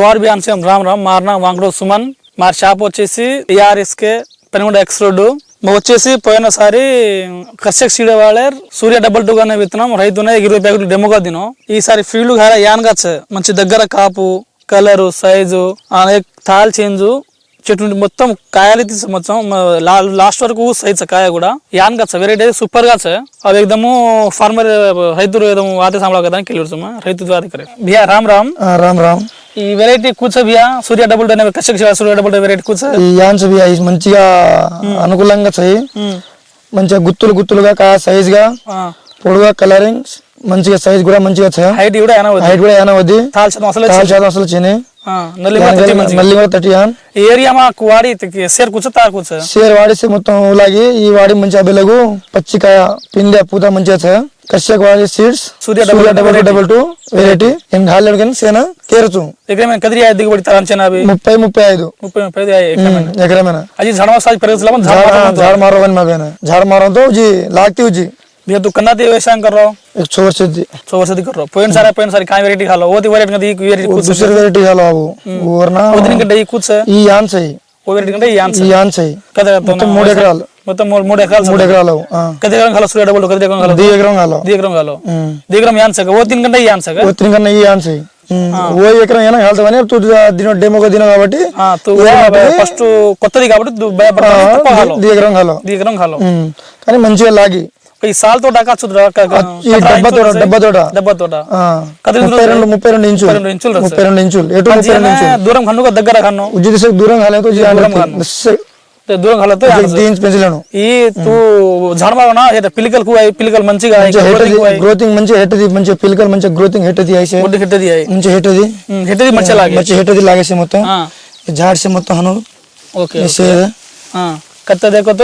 గౌర్ అంశం రామ్ రామ్ మార్ నా సుమన్. మా షాప్ వచ్చేసి టీఆర్ఎస్కే పెనుగొండ ఎక్స్ రోడ్డు. వచ్చేసి పోయినసారి కశ్యక్ సీడే వాళ్ళే సూర్య డబల్ టూ గానే విత్తనం రైతు ఇరవై ప్యాకెట్లు డెమోగా దినం ఈసారి ఫీల్డ్ గారా యాన్ కాచ్ మంచి దగ్గర కాపు కలరు సైజు అలాగే తాల్ చేంజ్ చెట్టు మొత్తం కాయలు తీసి మొత్తం లాస్ట్ వరకు సైజ్ కాయ కూడా యాన్ కాచ్ వెరైటీ సూపర్ కాచ్ అది ఏదము ఫార్మర్ రైతులు ఏదో వాతే సాంబడా కదా రైతు ద్వారా బిఆర్ రామ్ రామ్. రామ్ రామ్. ఈ వెరైటీ కూర్చో సూర్య డబుల్ డైన్ కష్టక శివ సూర్య డబుల్ డైన్ వెరైటీ కూర్చో. ఈ యాన్స్ అవి మంచిగా అనుకూలంగా చేయి. మంచిగా గుత్తులు గుత్తులుగా కా సైజ్గా. పొడుగా కలరింగ్ మంచిగా సైజ్ కూడా మంచిగా చేయ. హైట్ కూడా హైట్ కూడా ఏనా వద్ది? అసలు చాలా శాతం అసలు చిని మళ్ళీ థర్టీన్ ఏరియా మాకు వాడి సేర్ కూర్చుతారు కూర్చో సేర్ వాడేసి మొత్తం ఊలాగి ఈ వాడి మంచిగా బెలగు పచ్చికాయ పిండి పూత మంచిగా కర్షక్ వాడి seeds Surya double double two variety and Hollywood కానీ సేన కేరచు ఎకరమైన కదిరి దిగుబడి అంచనా ముప్పై ముప్పై ఐదు ముప్పై ముప్పై ఐదు ఎకరమైన అది జడమ సాజ్ పెరుగుతున్నా జాడ మారవని మావేనా జాడ మారవంతో జీ లాక్తి జీ भैया दुकान दी वैसा कर रहा हो एक चौवर सदी चौवर सदी कर रहा पेन सारा पेन सारी का वैरायटी खा लो वो दी वैरायटी दी वैरायटी कुछ दूसरी वैरायटी खा लो अब वरना उधर के दही कुछ है ఈ యాన్స్. అయ్యి ఓ వैरायटी అంటే యాన్స్. యాన్స్. అయ్యి కదా మొత్తం మూడు ఎకరాలు. మొత్తం మూడు మూడు ఎకరాలు మూడు ఎకరాలు కద ఎకరం కాలో సూర్య డబ్బులు కద ఎకరం కాలో. ది ఎకరం కాలో. ది ఎకరం కాలో. ది ఎకరం యాన్స్ ఓ తిన్ గంట యాన్స్ ఓ తిన్ గంట ఈ యాన్స్. ఓ ఎకరం ఏమైనా కలుతామని తూ దిన డెమోగా దిన కాబట్టి ఫస్ట్ కొత్తది కాబట్టి ఎకరం కాలో. ది ఎకరం కాలో. కానీ మంచిగా లాగి. साल तो डाका चुदरा का डब्बा तोड़ा डब्बा तोड़ा डब्बा तोड़ा हाँ कदर मुपेरन मुपेरन इंचुल इंचुल मुपेरन इंचुल ये तो मुपेरन इंचुल दूरम खानो का दग्गर खानो उजिर से दूरम खाले तो जी आने थे तो दूरम खाले तो जी डीन्स पेंसिल नो ये तो झाड़मा बना ये तो पिलकल कुआई पिलकल मंची का है ग्रोथिंग मंची हेटर दी मंची पिलकल मंची ग्रोथिंग हेटर दी आई से मुझे हेटर दी आई मंची हेटर दी हेटर दी मंची लागे मंची हेटर दी लागे से मतों हाँ झाड़ से मतों हनो ओके ऐसे हाँ కత్త హిట్టది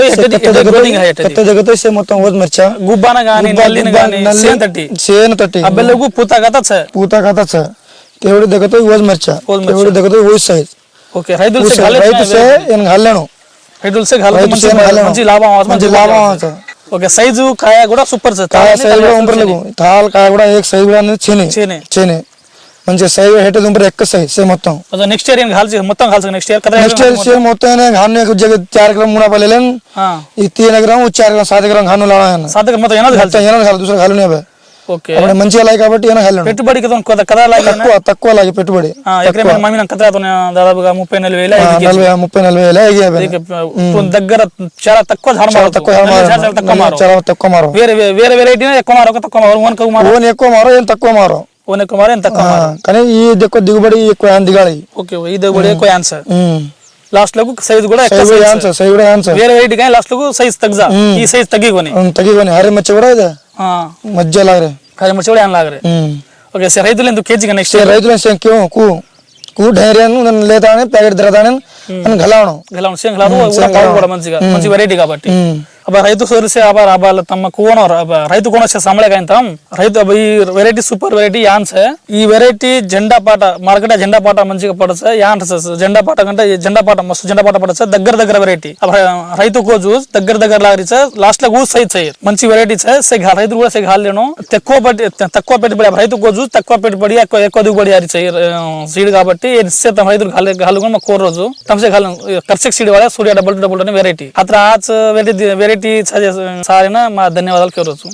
కత్త దగ్గర से మొత్తం ఓద్ మర్చా గుబ్బాన గాని నల్లిన గాని సేన్ తట్టి సేన తట్టి అబ్బెలకు పూత గత చ పూత కథ స కేవడి దగ్గర ఓజ్ మర్చా ఓజ్. కేవడి దగ్గర ఓజ్ సైజ్ ఓకే రైతులు సే గాలి రైతు సే ఏం హల్లేను రైతులు సే గాలి మంచి సే లాభం మంచి లాభం అవసరం ఓకే సైజు కాయ కూడా సూపర్ సార్ కాయ సైజ్ కూడా ఉంపర్లకు తాల్ కాయ కూడా ఏక్ సైజ్ కూడా చేనే చేనే చేనే మంచి సైజ్ హెట్ దుంపలు ఎక్కువ సేమ్ మొత్తం. నెక్స్ట్ ఇయర్ మొత్తం కాల్సి next year next year same మొత్తం ఘాన జగ చార్ గ్రామ్ మూడా ఈ తీన్ గ్రామ్ చార్ గ్రామ్ సాత్ గ్రామ్ ఘాను లాగా మొత్తం ఏనాది ఘాల్సి ఏనాది ఘాలు దూసరా ఘాలు నేబే ఓకే. అప్పుడు మంచిగా లాగి కాబట్టి ఏనా ఘాలు పెట్టుబడి కదా కదా లాగి తక్కువ తక్కువ లాగి పెట్టుబడి. ఎకరే మమ్మీ కదరా దాదాపుగా ముప్పై నలభై వేల నలభై ముప్పై నలభై వేల దగ్గర చాలా తక్కువ చాలా తక్కువ చాలా తక్కువ మారు వేరే వేరే వెరైటీ ఎక్కువ మారు తక్కువ మారు ఓన్ ఎక్కువ మారు ఏం తక్కువ మారు కోనే కుమార్ ఎంత కానీ ఇది ఎక్కువ దిగుబడి ఎక్కువ దిగాలి. ఓకే ఈ దిగుబడి ఎక్కువ ఆన్సర్ లాస్ట్లో సైజ్ కూడా ఆన్సర్ సైజ్ కూడా ఆన్సర్ వేరే వెయిట్ కానీ లాస్ట్లో సైజ్ తగ్గా ఈ సైజ్ తగ్గి కొని హరి కొని మచ్చ కూడా ఇది. మధ్య లాగరే హరి మచ్చ కూడా ఏం లాగరే ఓకే సార్ రైతులు ఎందుకు కేజీ నెక్స్ట్ రైతులు క్యూ కూ కూ ధైర్యాన్ని లేదా ప్యాకెట్ ధరదాని అని గలవడం గలావడం గలావడం మంచిగా. మంచి వెరైటీ కాబట్టి. ರೈತ ಸೋರಿಸಿ ಅಬ రాబాల తమ ಕೋಣವ್ರ ರೈತ ಕೋಣ సమలే ಅಂತ రైతు ఈ వెరైటీ సూపర్ వెరైటీ యాన్స్ ఈ వెరైటీ జెండా పాట మార్కెట్ జెండా పాట మంచిగా పడచ్చు యాన్స్ జెండా పాట కంటే జెండా పాట మస్తు జెండా పాట పడచ్చు దగ్గర దగ్గర వెరైటీ రైతు కోచు దగ్గర దగ్గర లాగరిచ లాస్ట్లో ఊస్ సైజ్ చేయరు మంచి వెరైటీ సెగ్ రైతు కూడా సై హాలేను తక్కువ పెట్టి తక్కువ పెట్టుబడి రైతు కోజు తక్కువ పెట్టుబడి ఎక్కువ దిగుబడి అది సీడ్ కాబట్టి నిశ్చితం రైతులు హాలి హాలు కూడా మా కోరు రోజు. తమసే హాలు కర్సెక్ సీడ్ వాళ్ళ సూర్య డబుల్ డబుల్ అనే వెరైటీ అతను ఆ వెరైటీ వెరైటీ సారిన మా ధన్యవాదాలు కోరవచ్చు